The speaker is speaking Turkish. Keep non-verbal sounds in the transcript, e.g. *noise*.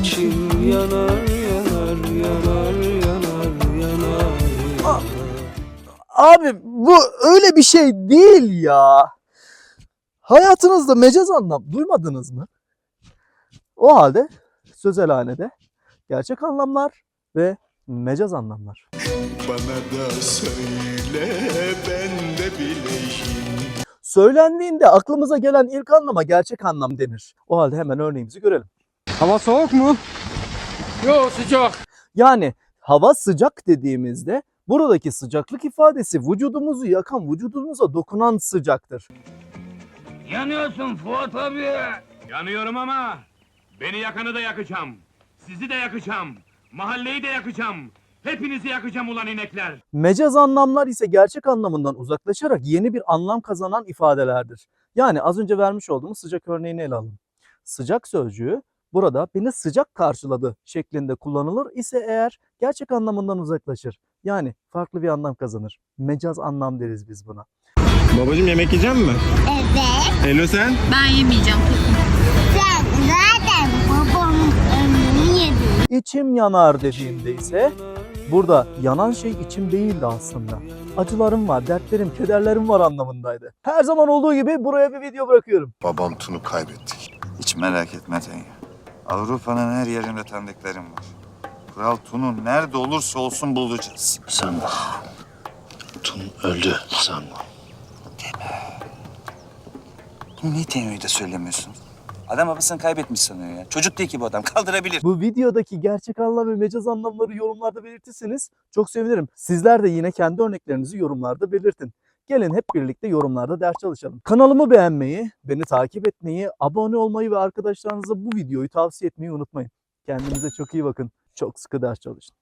İçim yanar yanar yanar yanar yanar Ah. Abi bu öyle bir şey değil ya. Hayatınızda mecaz anlam duymadınız mı? O halde sözelhanede gerçek anlamlar ve mecaz anlamlar. Bana da söyle ben de bileyim. Söylendiğinde aklımıza gelen ilk anlama gerçek anlam denir. O halde hemen örneğimizi görelim. Hava soğuk mu? Yok sıcak. Yani hava sıcak dediğimizde buradaki sıcaklık ifadesi vücudumuzu yakan, vücudumuza dokunan sıcaktır. Yanıyorsun Fuat abi. Yanıyorum ama beni yakanı da yakacağım. Sizi de yakacağım. Mahalleyi de yakacağım. Hepinizi yakacağım ulan inekler. Mecaz anlamlar ise gerçek anlamından uzaklaşarak yeni bir anlam kazanan ifadelerdir. Yani az önce vermiş olduğumuz sıcak örneğini ele alın. Sıcak sözcüğü burada beni sıcak karşıladı şeklinde kullanılır ise eğer gerçek anlamından uzaklaşır. Yani farklı bir anlam kazanır. Mecaz anlam deriz biz buna. Babacım yemek yiyecek mi? Evet. Elo sen? Ben yemeyeceğim kesin. Sen zaten babamın ömrünü yedin. İçim yanar dediğimde ise burada yanan şey içim değildi aslında. Acılarım var, dertlerim, kederlerim var anlamındaydı. Her zaman olduğu gibi buraya bir video bırakıyorum. Babam Tun'u kaybettik. Hiç merak etme Tenya. Avrupa'nın her yerinde tanıdıklarım var. Kral Tun'u nerede olursa olsun bulacağız. Sanma. Tun öldü sanma. Bunu niye Tenya'yı da söylemiyorsun? Adam babasını kaybetmiş sanıyor ya. Çocuk değil ki bu adam. *laughs* Kaldırabilir. Bu videodaki gerçek anlam ve mecaz anlamları yorumlarda belirtirseniz çok sevinirim. Sizler de yine kendi örneklerinizi yorumlarda belirtin. Gelin hep birlikte yorumlarda ders çalışalım. Kanalımı beğenmeyi, beni takip etmeyi, abone olmayı ve arkadaşlarınıza bu videoyu tavsiye etmeyi unutmayın. Kendinize çok iyi bakın. Çok sıkı ders çalışın.